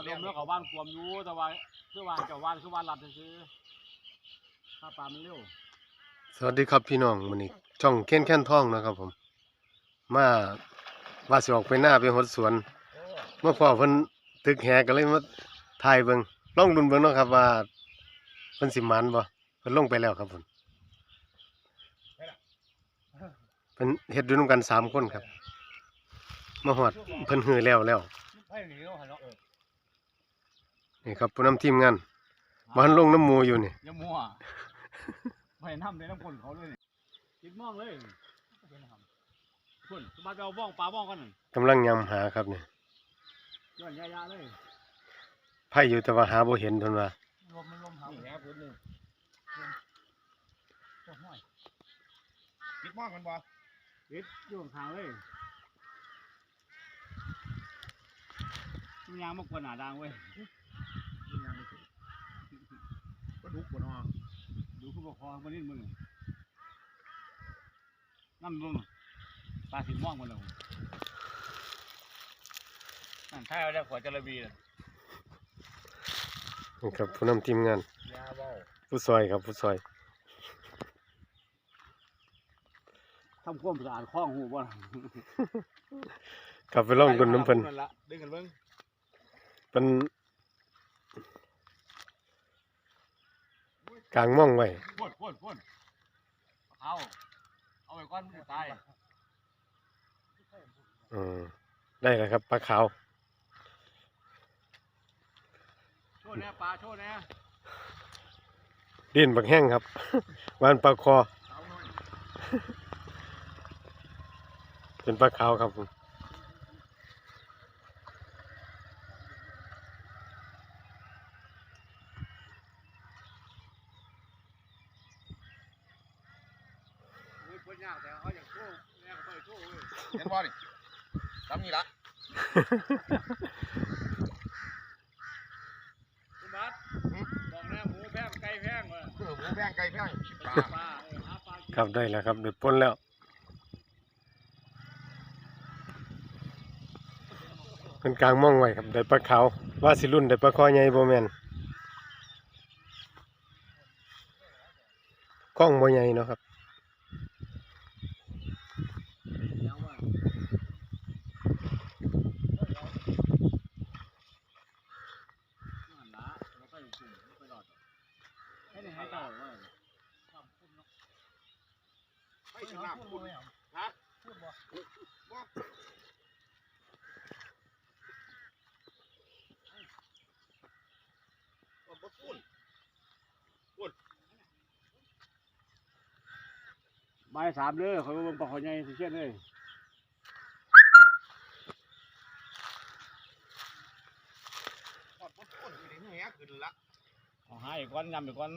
ตะดมแล้วก็ว่านกวมอยู่แต่ว่าคือว่านจ้าว่านคือว่านลัดซื้อถ้าปลามันเร็วสวัสดีครับพี่น้องมื้อนี้ช่องเค้นแค้นท่องนะครับผม มาว่าสิออกไปหน้าไปหดสวน เมื่อพอเพิ่นตึกแหก็เลยมาถ่ายเบิ่งล่องดุนเบิ่งเนาะครับว่าเพิ่นสิหมันบ่เพิ่นลงไปแล้วครับผมเพิ่นเฮ็ดอยู่นำกันสามคนครับ มาฮอดเพิ่นฮือแล้วแล้ว ให้หนีเนาะเนาะ นี่ครับผู้นำทีมงานบ้านลงน้ำหมูอยู่นี่อย่ามัวไปน้ำในน้ำคนเขาเลยนี่คิดมองเลยคนสบายไปเอาบ้องปลาบ้องกันนั่นกำลังยำหาครับนี่ย้อนยาๆเลยไผอยู่แต่ว่าหาบ่เห็นเพิ่นว่าลมมันลมหานี่แหละพื้นนี่โอ้ยคิดมากมันบ่ปิดอยู่ข้างๆเลยมันยางมากกว่าหนาดังเว้ย ก็ดุกบ่เนาะดูขึ้นบคอมันนี่มึงน้ำมึงปลาสีม่วงมันเลยนั่นถ้าเอาได้ขวดจระบีเลยนี่ครับผู้นำทีมงาน ยาเว้าผู้ซอยครับผู้ซอยทำความสะอาดคล้องหูบ่ล่ะกลับไปลองดุนน้ำเพิ่นนั่นละดึงกันเบิ้งเป็น กลางม่องไว้พ่นพ่นพ่นเอาเอาไปก้อนมันจะตายอืมได้แล้วครับปลาขาวโชว์แน่ปลาโชว์แน่ดินบักแห้งครับวานปลาคอเอาหน่อยเป็นปลาขาวครับผม โอ้ยพ่นยากแต่เขาอยากโชว์แน่ก็ไปโชว์เว้ยเห็นบ่นี่ทำนี่ละคุณบัสบอกแน่หมูแพงไก่แพงเว้ยเออหมูแพงไก่แพงปลาปลาเออหาปลากินครับได้แล้วครับเดือดป้นแล้ว เป็นกลางม่องไว้ครับได้ปลาขาวว่าสิรุ่นได้ปลาคอใหญ่บ่แม่นกล้องบ่ใหญ่เนาะครับ แล้วว่านั่นละแล้วก็อยู่กลุ่มไม่ไปหลอดให้ในให้เต่าเว้ย ไม่ชนะคุณฮะพูดบ่บ่บ่บ่พูด ใบายสามเด้อเขาก็เบิ่งปลาขอใหญ่สิเช่นเลยบ่บ่พูดอยู่ในแหขึ้นละเอาหาอีกก้อนยำอีกก้อน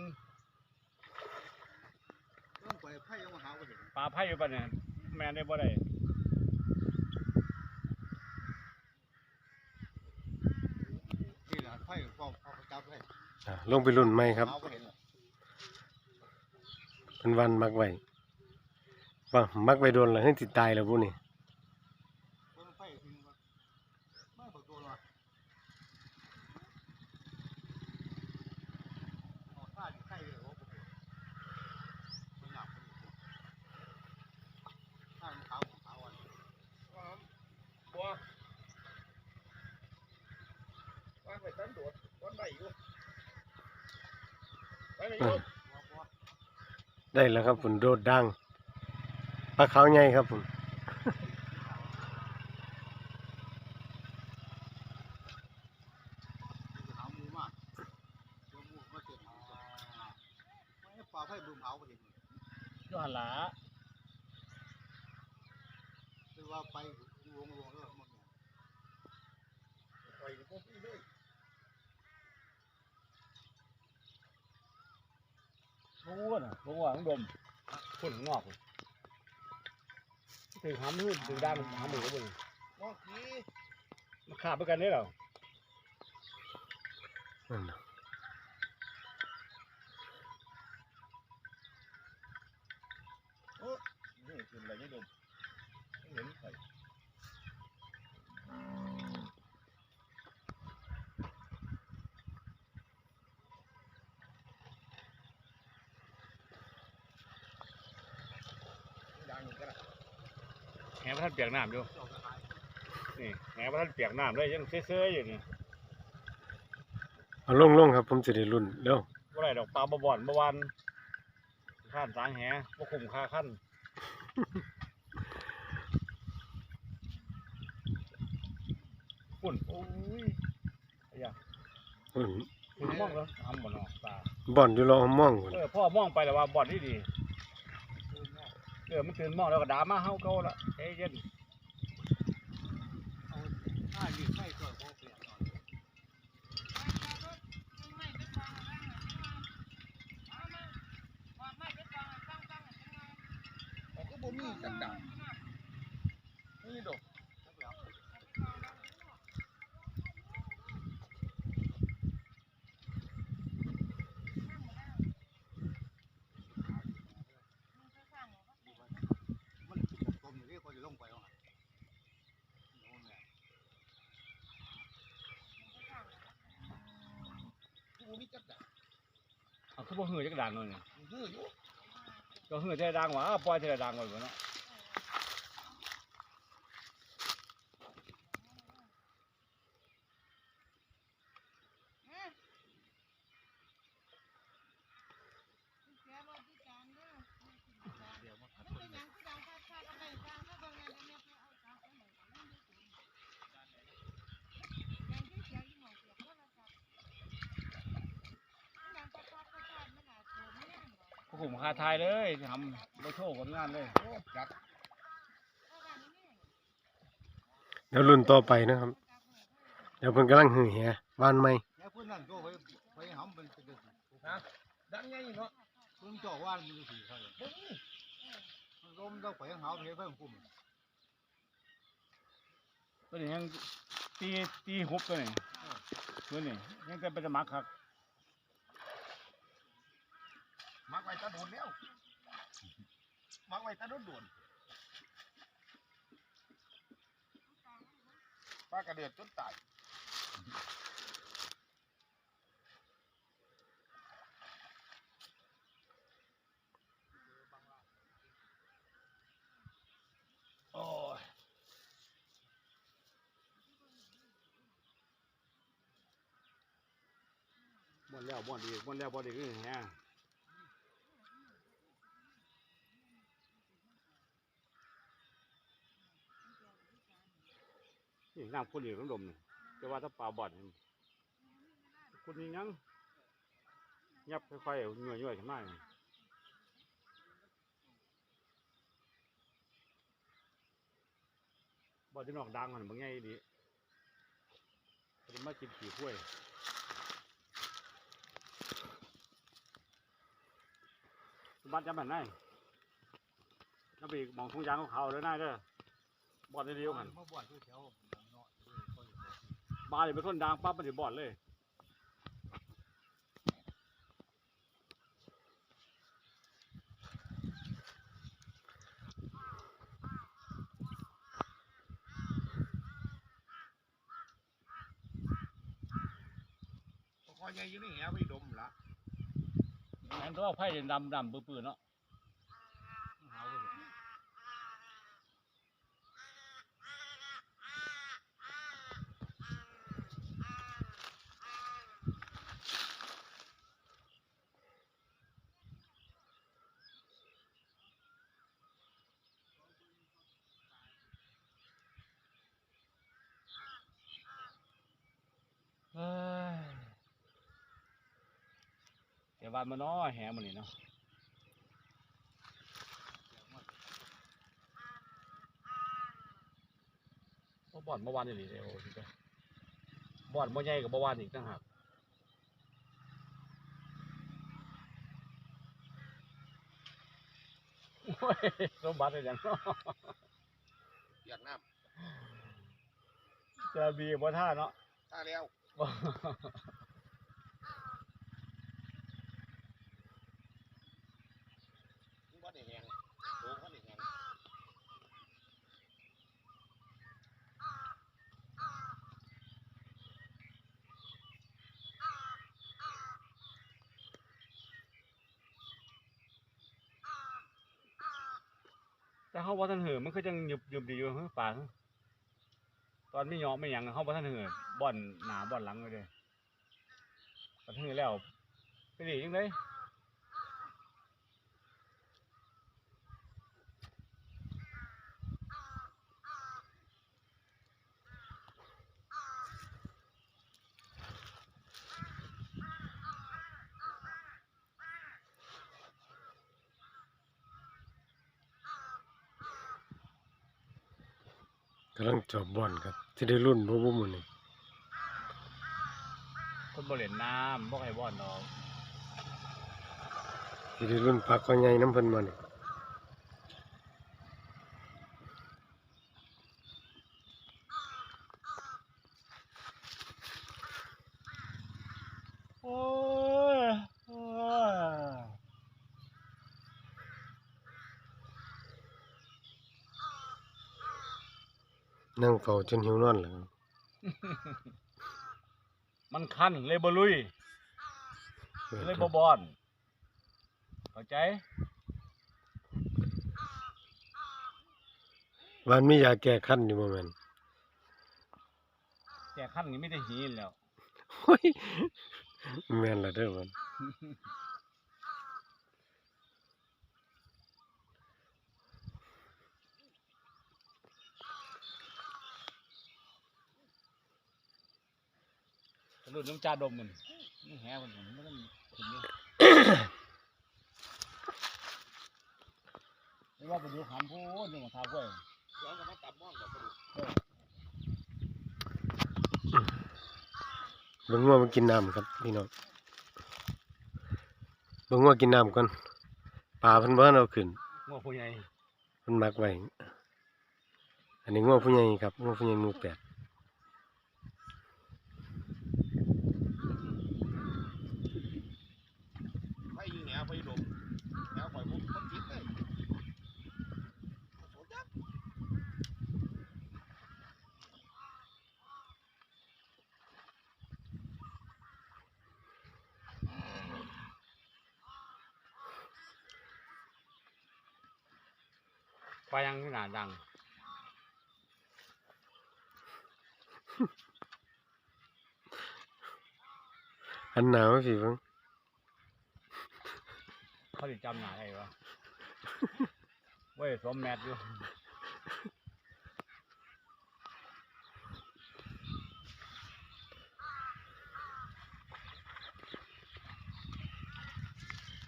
ต้องไปไผยังมาหาบ่เห็นปลาไผ่อยู่ปะเนี่ยแม่นได้บ่ได้นี่ล่ะไผฟ้องเอาไปจับเลยอะลงไปรุ่นไหมครับเอาบ่เห็น เป็นวันมักไว้ ว่ามักไว้โดนแล้วให้ติดตายแล้วพวกนี้เบิ่งไผถึงว่ายเลยบ่เห็นมันหนักท่ามันขาวขาวอะบัววางได้แล้วครับผมโดดดัง ปลาขาวใหญ่ครับผม มมือถึงด้านหามหมูบ่นี่มองขี้มันขาบไปกันได้หรอ นั่นน่ะ นี่คืออะไรไม่ดมเห็นใคร แหพระท่านเปียกน้ำอยู่นี่แหพระท่านเปียกน้ำเลยยังเซ่ๆอยู่นี่เอาลงลงครับผมจะได้รุ่นเร็วบ่ได้ดอกปลาบ่บ่อนบ่วันข้านสางแหบ่คุ้มค่าขั้นปุ่นโอ้ยอะไรอย่างรุ่นคุณมองแล้วทำบ่เนาะตาบ่อนอยู่รอมองพุ่นเออพ่อมองไปแล้วว่าบ่อนที่ดีเออมันตื่นมองแล้วก็ด่ามาเฮาเก่าละเอ้ยเย็น เอาถ้ายืดไส้ก่อนโคเปลี่ยนหน่อยเขาก็บ่มีจักดังนี่ดอกมันกินกับต้มอยู่นี่ก็จะลงไปว่าโน่นแหละกูบ่มีจักดัง เขาบอบ่หือจักด่างหน่อยนี่มันฮืออยู่ก็หือแต่ด่างหว่าปล่อยแต่ด่างไว้บ่เนาะ เดี๋ยวมาขัดต้นเลย บ่คุ้มค่าทายเลยทำบ่โชว์ผลงานเลยโอ้จักเดี๋ยวรุ่นต่อไปนะครับ เดี๋ยวเพิ่นกำลังหือแหวานใหม่แค่เพื่อนนั่นก็ไปไปหำเป็นเป็นนะดังไงเนาะเพิ่นเจาะว่านมันจะสีเขาเลยมันลมต้องไปหาเพื่อนเพิ่มกลุ่มตัวนี้ยังตีตีหุบตัวนี้ตัวนี้ยังแต่เป็นสมัครครับ มักไว้ตะโดนแล้วมักไว้ตะโดนโดนป้ากระเดือดจนตายโอ้ยบ่นแล้วบ่นอีกบ่นแล้วบ่นอีกนี่แฮะ น้ำคนอีกน้ำดมนี่แต่ว่าถ้าปลาบอนนี่คุณนี่ยังยับค่อยๆเอาย่อยๆขึ้นมาบ่อนที่นอกดังมันบางไงดีจะมากินขี้ข้วยบ้านจำมันได้แล้วไปมองทุ่งยางขาวๆเลยน่าเด้อบอนเดียวกันมาบ่อนทุกแถวเนา บาเลยเป็นคนดังปั๊บมันถึงบอดเลยคอยใหญ่อยู่นี่แหวไปดมละอันตัวไผ่ดำดำปื้อๆเนาะ หาไปเห็น เฮ้ย เดี๋ยววันมันน้อแหมันนี่เนาะบ่บ่อนเมื่อวานนี่เดียวสิจ้ะบ่อนเมื่อใหญ่กับเมื่อวานอีกต่างหากโอ้ยสมบัติอะไรอย่างเนาะอยากน้จะบีบ่ท่าเนาะำถ้าแล้ว บ่ มึงบ่ได้แหงโตบ่ได้แหง แต่ เฮาบ่ทันเหือมันคือจังหยุบหยุบดีอยู่เฮ้ยป่าเฮ้อตอนไม่ยอมไม่หยังเฮาบ่ทันเหือบ่อนหน้าบ่อนหลังเลยเด้บ่ทันเหือแล้วไปดิยังไง บบอลครับที่ได้รุ่นบ่บ่มื้อนี้คนบ่เล่นน้ำบ่ให้บ่อนดอกที่ได้รุ่นปักเขาใหญ่น้ำเพิ่นมานี่ โอ้ยโอ้ย นั่ง เฝ้าจนหิวนอนแล้วครับมันคันเลยบ่ลุย เลยบ่บ่อน เข้าใจวันมียาแก้คันอยู่บ่แม่นแต่คันนี้ไม่ได้หีนแล้วโอ้ยแม่นละเด้อมัน รุ่นน้ำจาดมมันนี่แฮมันมันมันขึ้นนี่ไม่ว่าไปดูหันพูดนี่มาทาก้วยย้อนกลับมาตับม่องกับกระดูกเบิ่งว่ามันกินน้ำครับพี่น้องเบิ่งว่ากินน้ำก่อนปลาเพิ่นบ่ทันเอาขึ้นงัวผู้ใหญ่เพิ่นมักไว้อันนี้งัวผู้ใหญ่ครับงัวผู้ใหญ่หมู่แปด ไปอยู่แหนวไปอยู่ดมแหนวข่อยผมคนติดเลย ไปยังที่หนาดัง อันหนาวสิเบิ่งเขาติจำหนาได้ปะเว้ยสวมแมทอยู่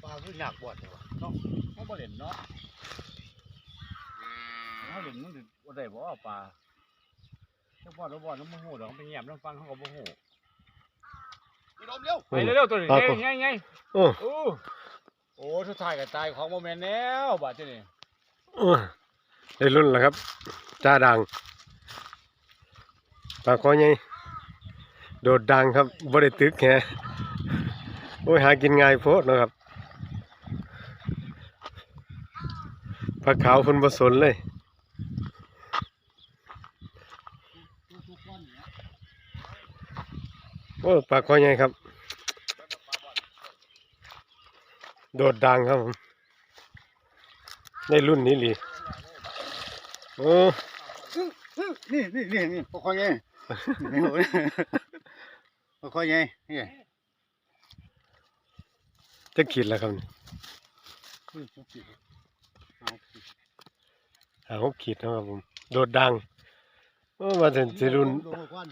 ปลาคือหนักบวชเลยวะเนาะเขาบ่เล่นเนาะ เขาเล่นมันบ่ได้บ่เอาปลาเจ้าบ่อนเจ้าบ่อนน้ำมันหูดอกมันไปแยมน้ำฟังเขาก็บ่หูพี่ดมเร็วไปเร็วๆตัวนี้ปลาเฮ้ก็ยไงไงโอ้โอ้โอ้สุดท้ายก็ตายของโมเมนแล้วบาดเจ้านี่โอ้ได้รุ่นแล้วครับ จ้าดังปลาคอใหญ่โดดดังครับบ่ได้ตึกแฮโอ้ยหากินง่ายโพดเนาะครับปลาขาวเพิ่นบ่สนเลย โอ้ปลาคอใหญ่ครับ โดดดังครับผมได้รุ่นนี้ลีโอ้นี่นี่นี่นี่ปลาคอยไงนี่โหปลาคอยไงนี่จะขีดแล้วครับนี่หาหกขีดนะครับผม โดดดังโอ้วันสิรุ่นดูหัวก้อน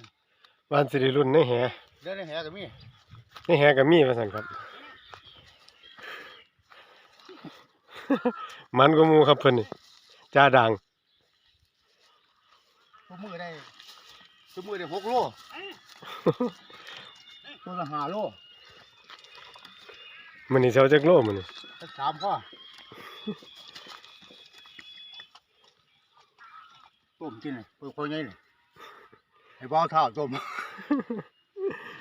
วันสิได้รุ่นในแห เดินในแหกับมีในแหก็มีว่าซั่นครับ มันก็มูครับเพิ่นนี่จ้าดังตัวมือได้ตัวมือได้หกโลตัวละห้าโลมันนี่เซาจักโลมันนี่สักสามพ่อต้มกินเลยปลาคอยไงเลยให้บ้าวเท้าต้ม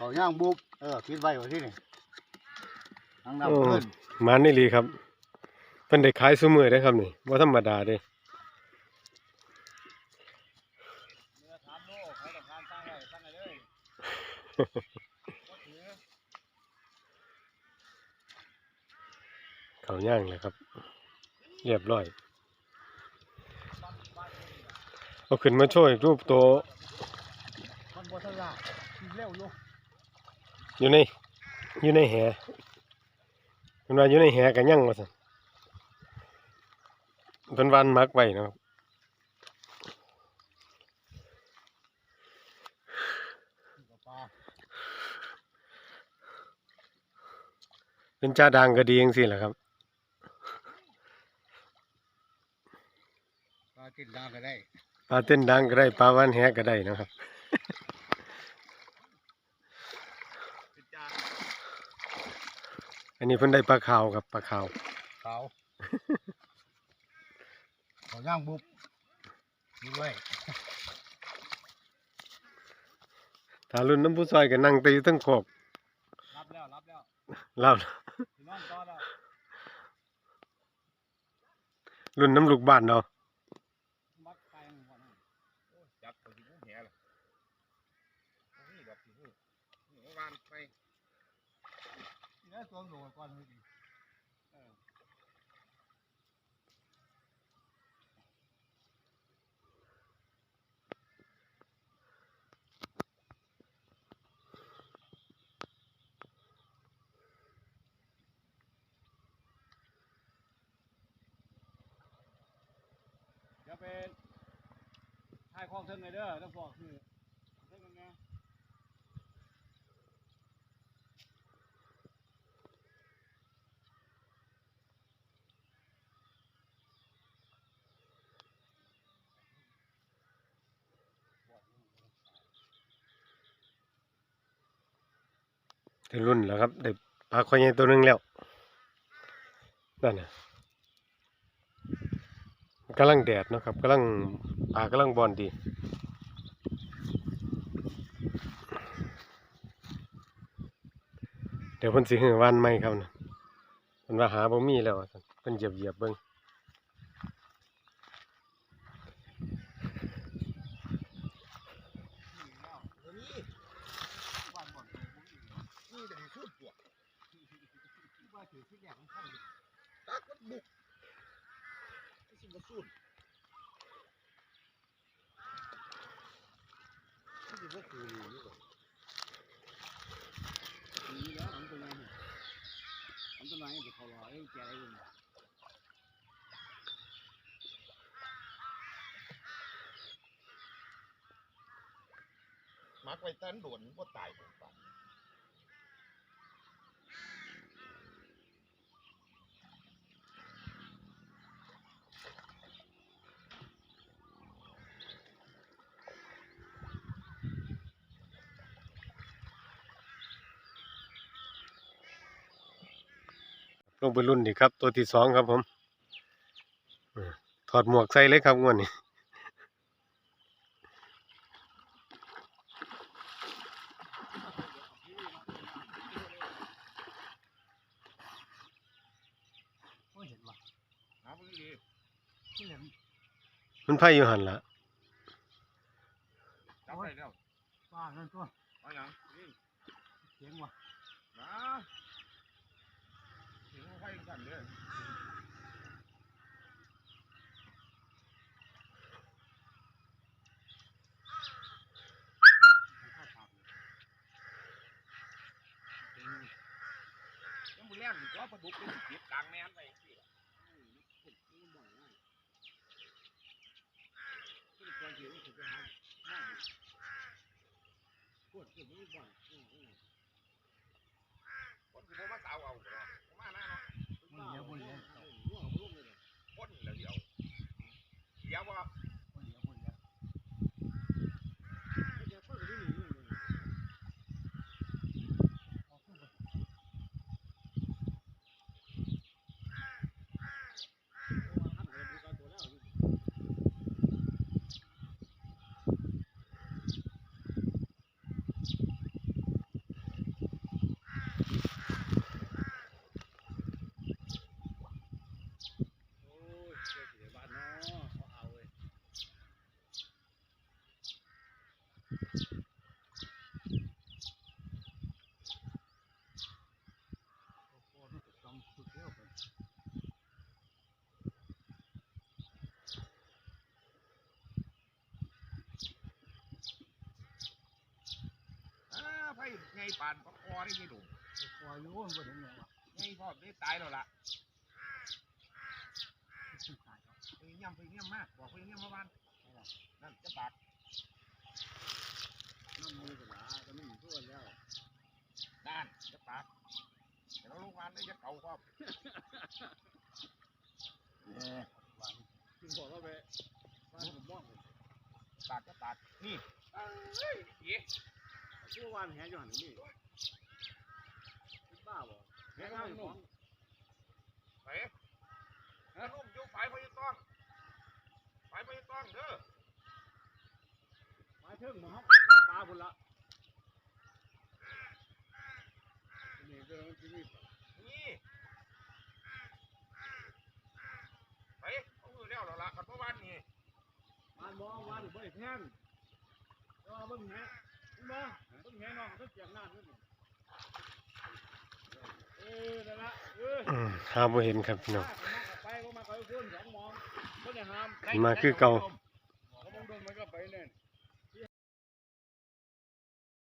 เขาย่างบุบเออคิดไว้ว่าที่นี่ทางน้ำขึ้นมันนี่ลีครับเพิ่นได้ขายซุมื้อเด้อครับนี่บ่ธรรมดาเด้ถามโลกเขาต้องการสร้างได้สร้างได้เลยเขาย่างเลยครับ เรียบร้อย เอาขึ้นมาโชว์อีกรูปตัวมันบ่ทันละกินเร็วอยู่ อยู่ในอยู่ในแหเพิ่นว่าอยู่ในแหกันยังว่าซั่นเพิ่นวานมักไว้นะครับกับปลาเป็นจ้าดังก็ดีจังซี่แหละครับปลาติดดางก็ได้ปลาเต้นดังก็ได้ปลาวานแหก็ได้นะครับ เป็นจาน อันนี้เพิ่นได้ปลาขาวครับปลาขาวขาวเขาย่างบุบดูไว้ถ้ารุ่นน้ำผู้ซอยก็นั่งตีตั้งโคกรับแล้วรับแล้วเล่าสินอนต่อแล้วรุ่นน้ำลูกบ้านเนาะ มัดไปยังหัวหน้าโอ้ยจับตัวที่ผู้แหล่ะโอ้ยดอกที่ผู้นี่เมื่อวานไป เนี่ยตัวโหลก่อนเลยดิเออเดี๋ยวไปถ่ายคลองเทิงเลยเด้อต้องบอกคือเทิงกันไง ได้รุ่นแล้วครับได้ปลาคอยใหญ่ตัวหนึงแล้วนั่นน่ะกำลังแดดนะครับกำลังปลากำลังบอนดีเดี๋ยวเพิ่นสิหือวานใหมครับนะเพิ่นว่าหาบ่มีแล้วมันเพิ่นเหยียบเหยียบเบิ่ง นี่จะมีสูตรตัวว่าถือที่แรกของเขาอยู่ตักมันบุก ไม่ใช่มาสูตรที่จะว่าคืออยู่นี่ก่อนนี่แล้วทำตัวไหนทำตัวไหนเดี๋ยวเขารอเอ้แกไรอยู่เนี่ยมักไว้ตันโดนว่าตายผมปะ ลงไปรุ่นอีกครับ ตัวที่สองครับผมเออถอดหมวกใส่เลยครับงวดนี้ไม่เห็นว่ะหาพวกนี้ดีไม่เห็นมันไพ่อยู่หันละจับไปแล้วป้านั่นตัว เอาอย่างนี่ เสียงว่ะ นะถึงไฟกัน เด้อยังบุญแรงก็ประดุกเป็นสิบกลางแม่นไปสิล่ะอืมมันบ่อยง่ายขึ้นก่อนสิมันสิไปหาบ้านดิปวดขึ้นมันบ่อยอืมอืมคนสิบ่มาเตาเอาเหรอบ่มาหน้าเนาะ มันเลี้ยวมันเลี้ยว อืมหัวบ่ลงเลยเด้อคนแล้วเดียว เดี๋ยวว่า มันเลี้ยวมันเลี้ยว เดี๋ยวเพิ่นก็ได้หนีอยู่เลย เอาขึ้นไป เพราะว่าท่านก็ดูการตัวแล้วอยู่ โอ้ยเจ้าสิได้บ้านเนาะเขาเอาเว้ย ไงปานปะคอได้ยี่ดุคอยอยู่มันบ่เห็นหยังวะไงพ่อได้ตายแล้วล่ะไปเยี่ยมไปเยี่ยมมากบอกไปเยี่ยมมาบ้านนั่นจะบาดน้ำมือก็หลาก็ไม่มีตัวแล้วนั่นจะบาดเดี๋ยวเราลูกงานได้จะเก่าครับเออจึงบอกว่าไปบ้านผมมองบาดจะบาดนี่เอ้ย เอ๋ชื่อวานแหอยู่หันนี่บ้าบ่แหงามนุ่มไปแล้วนุ่มยกไฟพยุต้องไฟพยุต้องเด้อมาถึงหมอปลาพุ่นละนี่ก็มันสิมีนี่ไปเอามือแล้วแล้วล่ะกันเพราะวันนี้บ้านบ่วานบ่ได้แพงแต่ว่าเบิ่งแหเห็นบ่เบิ่งแหน้องเขา เจียงน้ำนี่เออนั่นละเอออืมหาบ่เห็นครับพี่น้องมาคือเก่า